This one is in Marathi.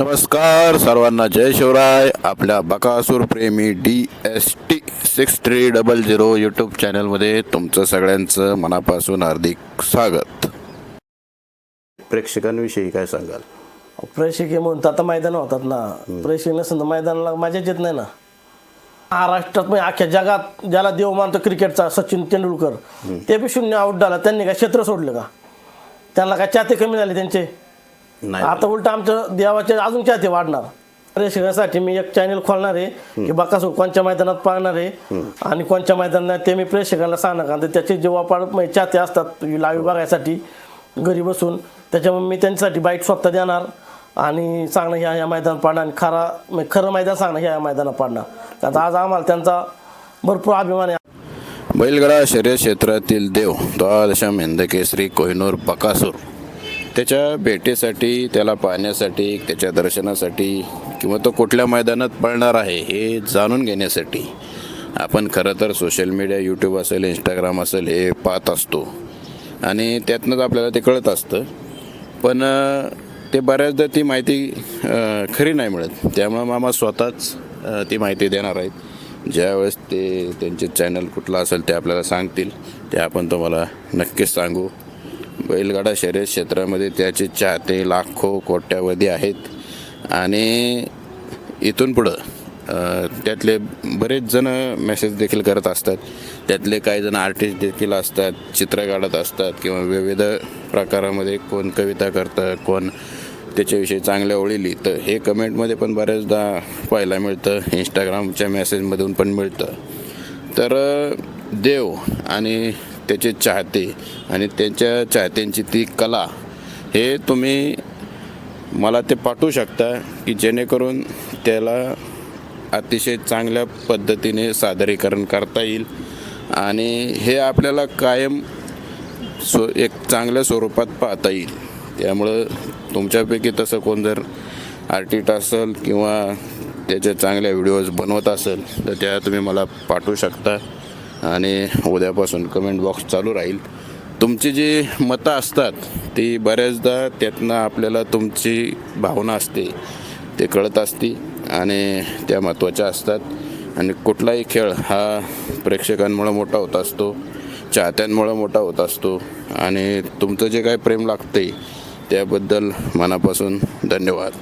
नमस्कार सर्वांना जय शिवराय. आपल्या बकासूर प्रेमी D S T six three double zero YouTube चॅनलमध्ये तुमचं सगळ्यांचं मनापासून हार्दिक स्वागत. प्रेक्षकांविषयी काय सांगाल? प्रेक्षक म्हणून तर आता मैदान होतात ना. प्रेक्षक नसेल तर मैदानाला मजाच येत नाही ना. महाराष्ट्रात म्हणजे अख्ख्या जगात ज्याला देव मानतो क्रिकेटचा सचिन तेंडुलकर ते बी शून्य आउट झाला. त्यांनी काय क्षेत्र सोडलं का? त्यांना काय चाहते कमी झाले त्यांचे? नाही. आता उलट आमच्या देवाचे अजून चाहते वाढणार. प्रेक्षकासाठी मी एक चॅनल खोलणार आहे की बकासूर कोणत्या मैदानात पाहणार आहे आणि कोणत्या मैदानात ते मी प्रेक्षकांना सांगणार. कारण ते त्याचे जेव्हा म्हणजे चाहते असतात लाईव्ह बघायसाठी घरी बसून त्याच्यामुळे मी त्यांच्यासाठी बाईट स्वतः देणार आणि सांगणं ह्या ह्या मैदानात पाडणार आणि खरा म्हणजे खरं मैदान सांगणं ह्या ह्या मैदानात पाडणार आता आज आम्हाला त्यांचा भरपूर अभिमान आहे. बैलगाडा शर्यत क्षेत्रातील देव द्वादशम हिंदकेसरी कोहिनूर बकासूर. त्याच्या भेटीसाठी त्याला पाहण्यासाठी त्याच्या दर्शनासाठी किंवा तो कुठल्या मैदानात पळणार आहे हे जाणून घेण्यासाठी आपण खरं तर सोशल मीडिया यूट्यूब असेल इंस्टाग्राम असेल हे पाहत असतो. आणि त्यातनंच आपल्याला ते कळत असतं. पण ते बऱ्याचदा ती माहिती खरी नाही मिळत. त्यामुळं मामा स्वतःच ती माहिती देणार आहेत. ज्यावेळेस ते त्यांचे चॅनल कुठलं असेल ते आपल्याला सांगतील. ते आपण तुम्हाला नक्कीच सांगू. बैलगाडा शर्यत क्षेत्रामध्ये त्याचे चाहते लाखो कोट्यावधी आहेत. आणि इथून पुढं त्यातले बरेच जण मेसेज देखील करत असतात. त्यातले काही जण आर्टिस्ट देखील असतात चित्र काढत असतात किंवा विविध प्रकारामध्ये कोण कविता करतं कोण त्याच्याविषयी चांगल्या ओळी लिहितं. हे कमेंटमध्ये पण बऱ्याचदा पाहायला मिळतं इंस्टाग्रामच्या मेसेजमधून पण मिळतं. तर देव आणि त्याचे चाहते आणि त्यांच्या चाहत्यांची ती कला हे तुम्ही मला ते पाठवू शकता की जेणेकरून त्याला अतिशय चांगल्या पद्धतीने सादरीकरण करता येईल आणि हे आपल्याला कायम स्व एक चांगल्या स्वरूपात पाहता येईल. त्यामुळं तुमच्यापैकी तसं कोण जर आर्टिस्ट असेल किंवा त्याचे चांगल्या व्हिडिओज बनवत असेल तर त्या तुम्ही मला पाठवू शकता. आणि उद्यापासून कमेंट बॉक्स चालू राहील. तुमची जी मतं असतात ती बऱ्याचदा त्यातनं आपल्याला तुमची भावना असते ते कळत असते आणि त्या महत्त्वाच्या असतात. आणि कुठलाही खेळ हा प्रेक्षकांमुळं मोठा होत असतो चाहत्यांमुळं मोठा होत असतो आणि तुमचं जे काय प्रेम लागते त्याबद्दल मनापासून धन्यवाद.